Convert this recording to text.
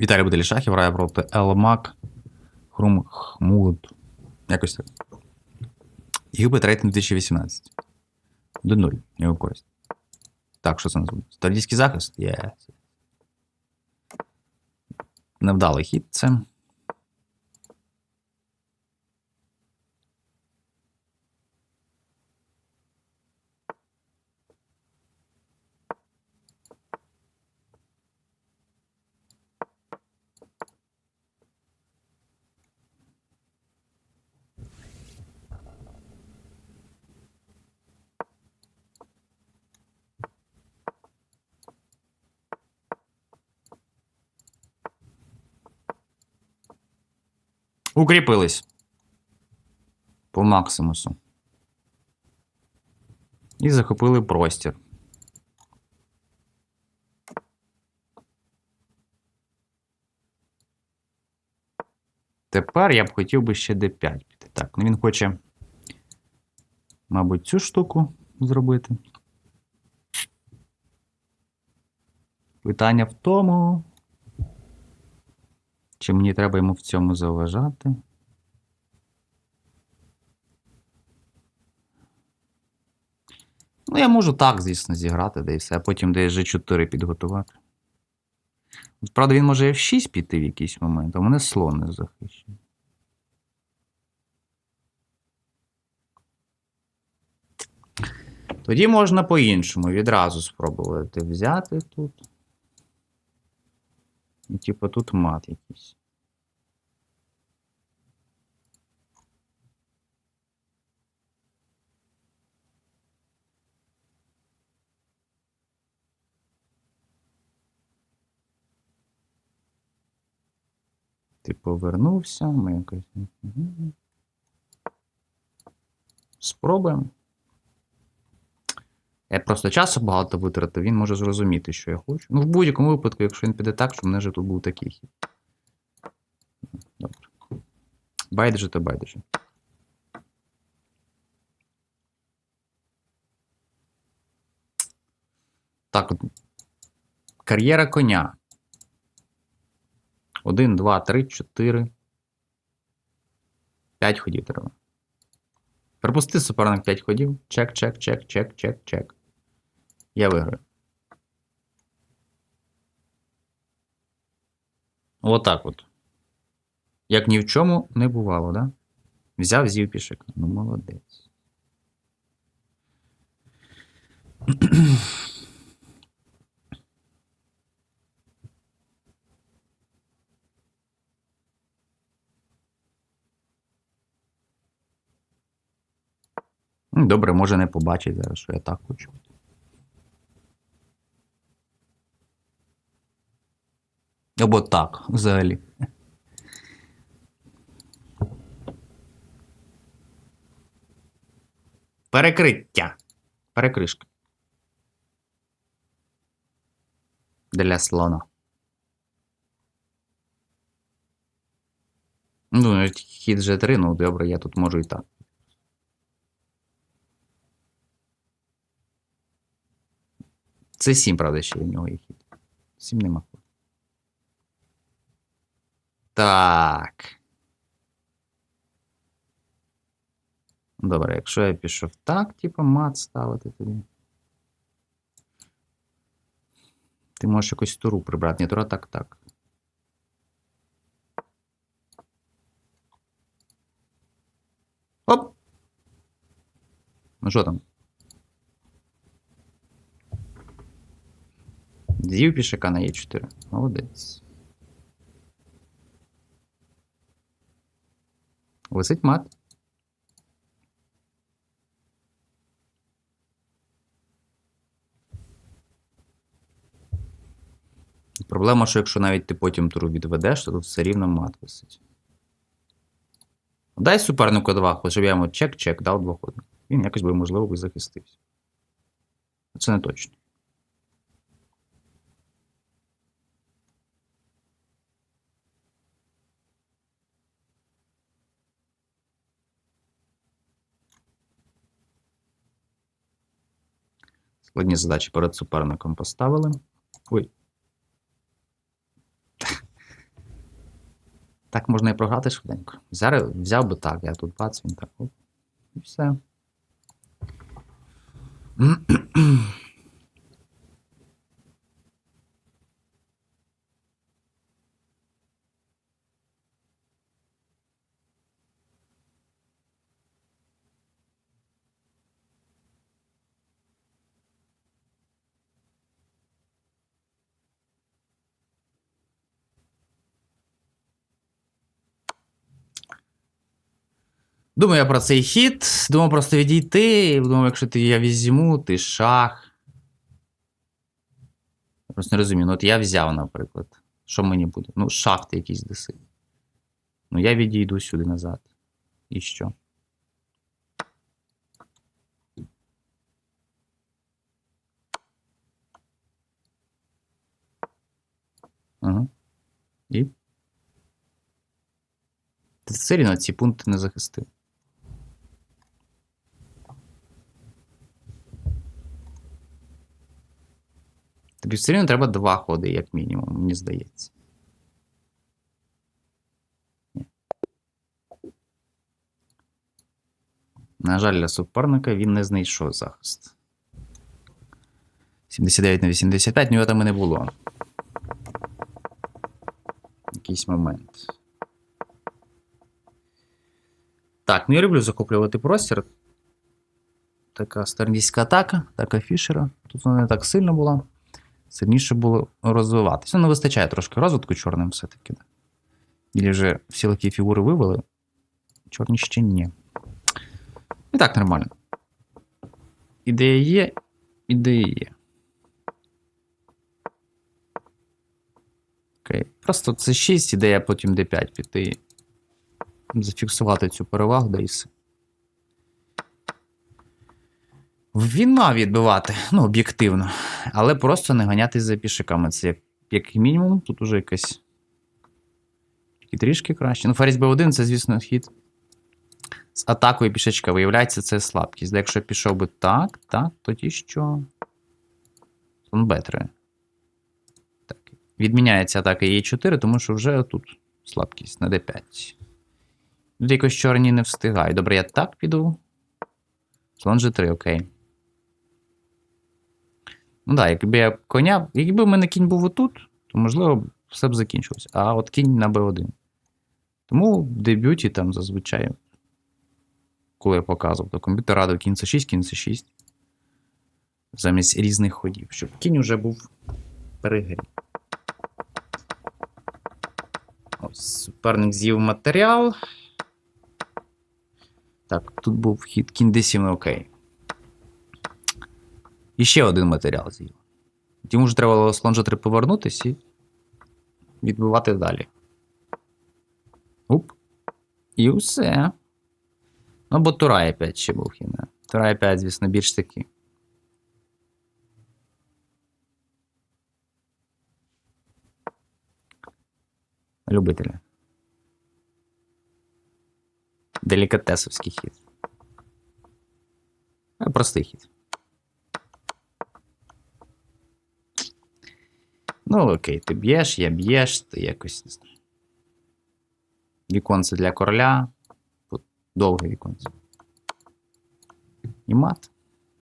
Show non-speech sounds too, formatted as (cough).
Віталій Бутелішахів грає проти Елмак Хрум Хмуд. Якось так. Гюбит рейтинг 2018. До 0. Його користь. Так, що це називає? Стардійський захист? Є. Невдалий хід це. Укріпились. По максимусу. І захопили простір. Тепер я б хотів би ще D5 піти. Так, ну він хоче, мабуть, цю штуку зробити. Питання в тому. Чи мені треба йому в цьому заважати? Ну, я можу так, звісно, зіграти, де і все, а потім де G4 підготувати. От, Правда, він може F6 піти в якийсь момент, а в мене слон не захищений. Тоді можна по-іншому відразу спробувати взяти тут. Типу тут мат якийсь. Ти повернувся, ми якось. Спробуємо. Я просто часу багато витратив, він може зрозуміти, що я хочу. Ну, в будь-якому випадку, якщо він піде так, що в мене вже тут був такий хід. Добре. Байдуже то байдуже. Так, от. Кар'єра коня. Один, два, три, чотири. П'ять ходів треба. Пропусти суперник 5 ходів. Чек, чек, чек, чек, чек, чек. Я виграю. Отак от. Як ні в чому не бувало, да? Взяв, з'їв пішек. Ну, молодець. Добре, може не побачить зараз, що я так хочу. Або так, взагалі. Перекриття. Перекришка. Для слона. Ну, хід G3, ну добре, я тут можу і так. Це 7, правда, ще в нього є хід. 7 нема. Так. Добре, якщо я пішов так, типу, мат ставити тоді. Ти можеш якусь туру прибрати. Ні, тура так, так. Оп! Ну що там? З'їв пішака на Е4. Молодець. Висить мат. Проблема, що якщо навіть ти потім туру відведеш, то тут все рівно мат висить. Дай супернику два, хоч щоб я йому чек-чек дав двоходник. Він якось би, можливо, би захистився. Це не точно. Складні задачі перед суперником поставили. Ой. (laughs) Так можна і програти швиденько. Взяв, взяв би так, я тут бац, він так. І все. (clears throat) Думаю я про цей хід. Думав просто відійти. Думав, якщо ти я візьму, ти шах. Просто не розумію. Ну, от я взяв, наприклад. Що мені буде? Ну, шах ти якийсь даси. Ну, я відійду сюди назад. І що? Ага. І. Ти все рівно ці пункти не захистив. Тобі все рівно треба два ходи, як мінімум, мені здається. На жаль, для суперника він не знайшов захист. 79 на 85, нього там і не було. Якийсь момент. Так, ну я люблю захоплювати простір. Така стернійська атака, така фішера. Тут вона не так сильно була. Сильніше було розвиватися. Ну, не вистачає трошки розвитку чорним все-таки. Да. Вже всі легкі фігури вивели. Чорні ще ні. І так, нормально. Ідея є, ідея є. Окей. Просто це 6, ідея потім D5 піти. Зафіксувати цю перевагу, да і все. Він мав відбивати, ну, об'єктивно. Але просто не ганятись за пішиками. Це як, як мінімум, тут уже якась. Тільки трішки краще. Ну, Ферзь Б1 це, звісно, хід. З атакою пішечка. Виявляється, це слабкість. Да, якщо пішов би так, так, тоді що? Сон Б3. Так. Відміняється атака Е4, тому що вже тут слабкість на D5. Тут якось чорні не встигають. Добре, я так піду. Слон G3, окей. Ну так, якби я коня. Якби в мене кінь був отут, то можливо все б закінчилося. А от кінь на b1. Тому в дебюті там зазвичай, коли я показував, то комп'ютер радив кінь c 6 кінь c 6 замість різних ходів, щоб кінь уже був перегрій. Ось, суперник з'їв матеріал. Так, тут був хід кінь d7, окей. І ще один матеріал з'їв. Йому ж треба було G3 повернутися і відбивати далі. Уп. І все. Ну, бо Тура Е5 ще був хіна. Тура Е5, звісно, більш таки. Любителя. Делікатесовський хід. А, Простий хід. Ну, окей, ти б'єш, я б'єш, ти якось не знаю. Віконце для короля. Довге віконце. І мат.